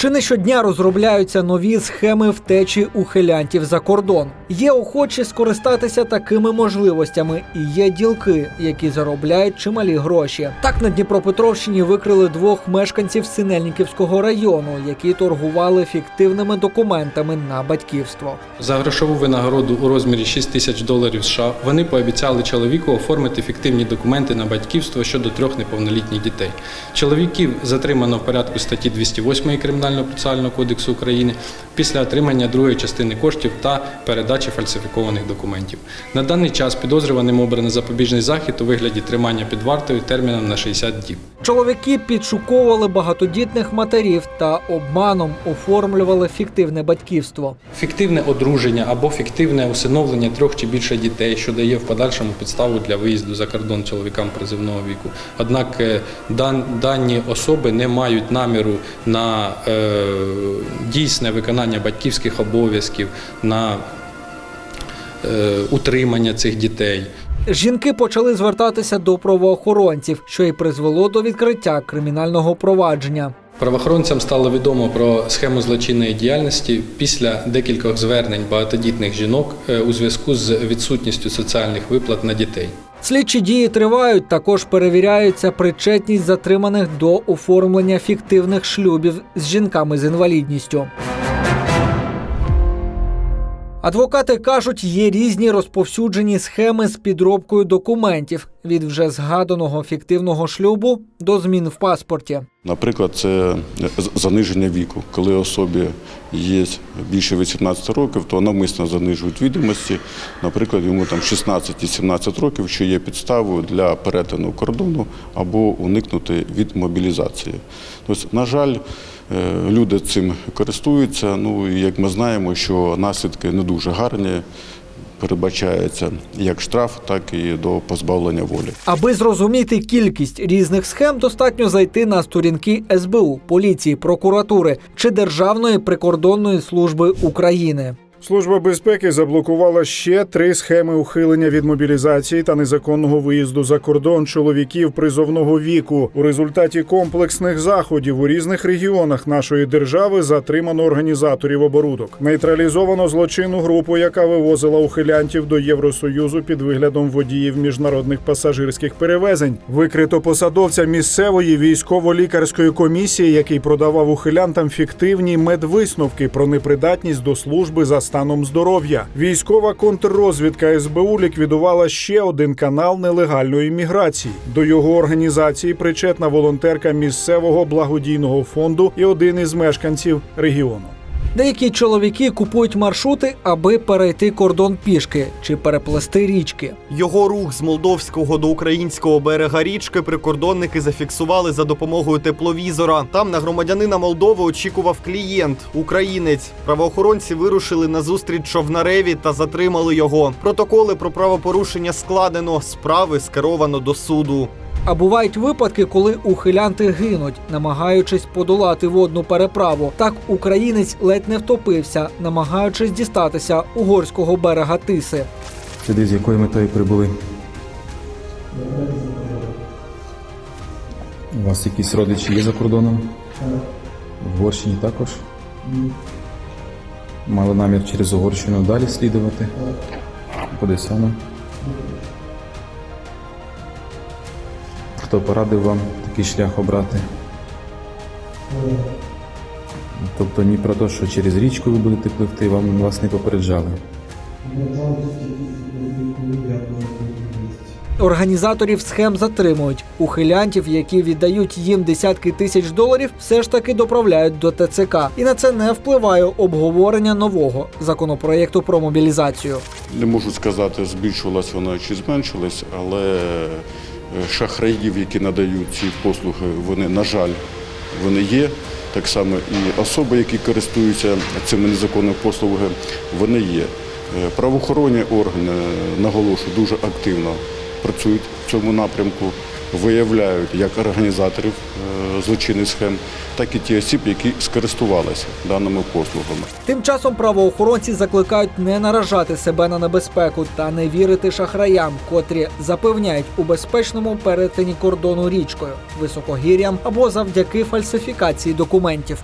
Чи не щодня розробляються нові схеми втечі ухилянтів за кордон? Є охочі скористатися такими можливостями, і є ділки, які заробляють чималі гроші. Так на Дніпропетровщині викрили двох мешканців Синельниківського району, які торгували фіктивними документами на батьківство. За грошову винагороду у розмірі 6 тисяч доларів США вони пообіцяли чоловіку оформити фіктивні документи на батьківство щодо трьох неповнолітніх дітей. Чоловіків затримано в порядку статті 208 Кримінального процесуального кодексу України після отримання другої частини коштів та передачі фальсифікованих документів. На даний час підозрюваним обрано запобіжний захід у вигляді тримання під вартою терміном на 60 діб. Чоловіки підшуковували багатодітних матерів та обманом оформлювали фіктивне батьківство. Фіктивне одруження або фіктивне усиновлення трьох чи більше дітей, що дає в подальшому підставу для виїзду за кордон чоловікам призивного віку. Однак е, дан, дані особи не мають наміру на е, дійсне виконання батьківських обов'язків, на е, утримання цих дітей. Жінки почали звертатися до правоохоронців, що й призвело до відкриття кримінального провадження. Правоохоронцям стало відомо про схему злочинної діяльності після декількох звернень багатодітних жінок е, у зв'язку з відсутністю соціальних виплат на дітей. Слідчі дії тривають. Також перевіряється причетність затриманих до оформлення фіктивних шлюбів з жінками з інвалідністю. Адвокати кажуть, є різні розповсюджені схеми з підробкою документів від вже згаданого фіктивного шлюбу до змін в паспорті. Наприклад, це заниження віку. Коли особі є більше 18 років, то навмисно занижують відомості. Наприклад, йому там 16 і 17 років, що є підставою для перетину кордону або уникнути від мобілізації. Тобто, на жаль, люди цим користуються. Ну і як ми знаємо, що наслідки не дуже гарні. Передбачається як штраф, так і до позбавлення волі. Аби зрозуміти кількість різних схем, достатньо зайти на сторінки СБУ, поліції, прокуратури чи Державної прикордонної служби України. Служба безпеки заблокувала ще три схеми ухилення від мобілізації та незаконного виїзду за кордон чоловіків призовного віку. У результаті комплексних заходів у різних регіонах нашої держави затримано організаторів оборудок. Нейтралізовано злочинну групу, яка вивозила ухилянтів до Євросоюзу під виглядом водіїв міжнародних пасажирських перевезень. Викрито посадовця місцевої військово-лікарської комісії, який продавав ухилянтам фіктивні медвисновки про непридатність до служби за станом здоров'я. Військова контррозвідка СБУ ліквідувала ще один канал нелегальної міграції. До його організації причетна волонтерка місцевого благодійного фонду і один із мешканців регіону. Деякі чоловіки купують маршрути, аби перейти кордон пішки чи переплести річки. Його рух з молдовського до українського берега річки прикордонники зафіксували за допомогою тепловізора. Там на громадянина Молдови очікував клієнт, українець. Правоохоронці вирушили на зустріч човнареві та затримали його. Протоколи про правопорушення складено, справи скеровано до суду. А бувають випадки, коли ухилянти гинуть, намагаючись подолати водну переправу. Так українець ледь не втопився, намагаючись дістатися угорського берега Тиси. Сюди з якою метою прибули? У вас якісь родичі є за кордоном? В Угорщині також? Мали намір через Угорщину далі слідувати? Куди саме? Хто порадив вам такий шлях обрати? Тобто ні про те, що через річку ви будете пливти, вам вас не попереджали. Організаторів схем затримують. Ухилянтів, які віддають їм десятки тисяч доларів, все ж таки доправляють до ТЦК. І на це не впливає обговорення нового законопроєкту про мобілізацію. Не можу сказати, збільшувалась вона чи зменшилась, але шахраїв, які надають ці послуги, вони, на жаль, вони є. Так само і особи, які користуються цими незаконними послугами, вони є. Е, Правоохоронні органи, е, наголошую, дуже активно працюють в цьому напрямку, виявляють як організаторів е, злочинних схем, так і ті осіб, які скористувалися даними послугами. Тим часом правоохоронці закликають не наражати себе на небезпеку та не вірити шахраям, котрі запевняють у безпечному перетині кордону річкою, високогір'ям або завдяки фальсифікації документів.